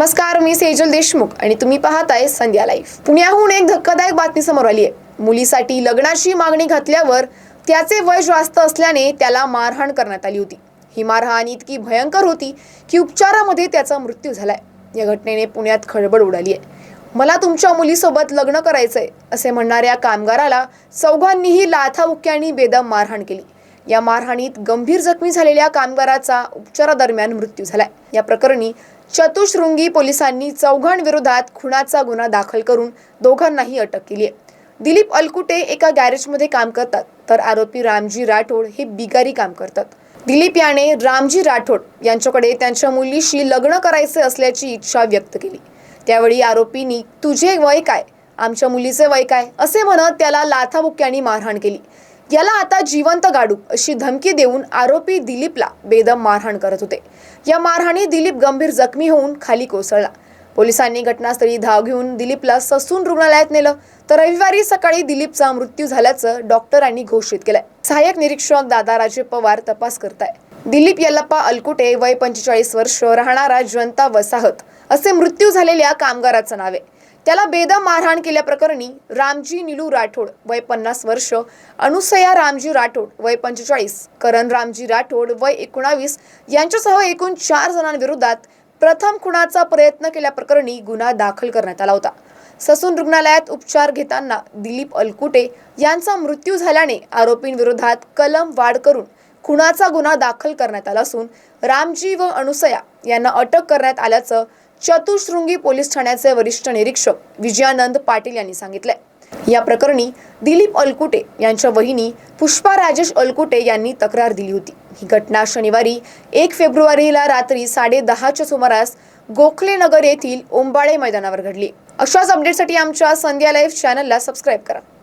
नमस्कार मी सेजल देशमुख आणि तुम्ही पाहताय संध्या लाईव्ह. पुण्याहून एक धक्कादायक बातमी समोर आली आहे. मुलीसाठी लग्नाची मागणी घातल्यावर त्याचे वय जास्त असल्याने त्याला मारहाण करण्यात आली होती. ही मारहाण इतकी भयंकर होती की उपचारामध्ये त्याचा मृत्यू झालाय. या घटनेने पुण्यात खळबळ उडाली आहे. मला तुमच्या मुलीसोबत लग्न करायचंय असे म्हणणाऱ्या कामगाराला चौघांनीही लाथाबुक्क्यांनी बेदम मारहाण केली. या मारहाणीत गंभीर जखमी झालेल्या कामगाराचा उपचारादरम्यान मृत्यू झालाय. या प्रकरणी चतुशृंगी पोलिसांनी चौघांविरोधात खुनाचा गुन्हा दाखल करून दोघांनाही अटक केली आहे. दिलीप अलकुटे एका गॅरेजमध्ये काम करतात तर आरोपी रामजी राठोड हे बिगारी काम करतात. दिलीप याने रामजी राठोड यांच्याकडे त्यांच्या मुलीशी लग्न करायचे असल्याची इच्छा व्यक्त केली. त्यावेळी आरोपींनी तुझे वय काय? आमच्या मुलीचे वय काय? असे म्हणत त्याला लाथाबुक्क्यांनी मारहाण केली. याला आता जिवंत गाडू अशी धमकी देऊन आरोपी दिलीपला बेदम मारहाण करत होते. या मारहाणी दिलीप गंभीर जखमी होऊन खाली कोसळला. पोलिसांनी घटनास्थळी धाव घेऊन दिलीपला ससून रुग्णालयात नेलं. तर रविवारी सकाळी दिलीपचा मृत्यू झाल्याचं डॉक्टरांनी घोषित केलंय. सहाय्यक निरीक्षक दादाराजे पवार तपास करताय. दिलीप यल्लप्पा अलकुटे वय पंचेचाळीस वर्ष राहणारा जनता वसाहत असे मृत्यू झालेल्या कामगाराचं नाव आहे. त्याला बेदम मारहाण केल्याप्रकरणी रामजी निलू राठोड वय पन्नास वर्ष अनुसया रामजी राठोड वय पंचेचाळीस करण रामजी राठोड वय एकोणावीस यांच्यासह एकूण चार जणांविरोधात प्रथम खुणाचा प्रयत्न केल्याप्रकरणी गुन्हा दाखल करण्यात आला होता. ससून रुग्णालयात उपचार घेताना दिलीप अलकुटे यांचा मृत्यू झाल्याने आरोपींविरोधात कलम वाढ करून खुनाचा गुन्हा दाखल करण्यात आला असून रामजी व अनुसया यांना अटक करण्यात आल्याचं चतुशृंगी पोलीस ठाण्याचे वरिष्ठ निरीक्षक विजयानंद पाटील यांनी सांगितलंय. या प्रकरणी दिलीप अलकुटे यांच्या वहिनी पुष्पा राजेश अलकुटे यांनी तक्रार दिली होती. ही घटना शनिवारी एक फेब्रुवारीला रात्री साडे दहाच्या सुमारास गोखले नगर येथील ओंबाळे मैदानावर घडली. अशाच अपडेटसाठी आमच्या संध्या लाईव्ह चॅनलला सबस्क्राईब करा.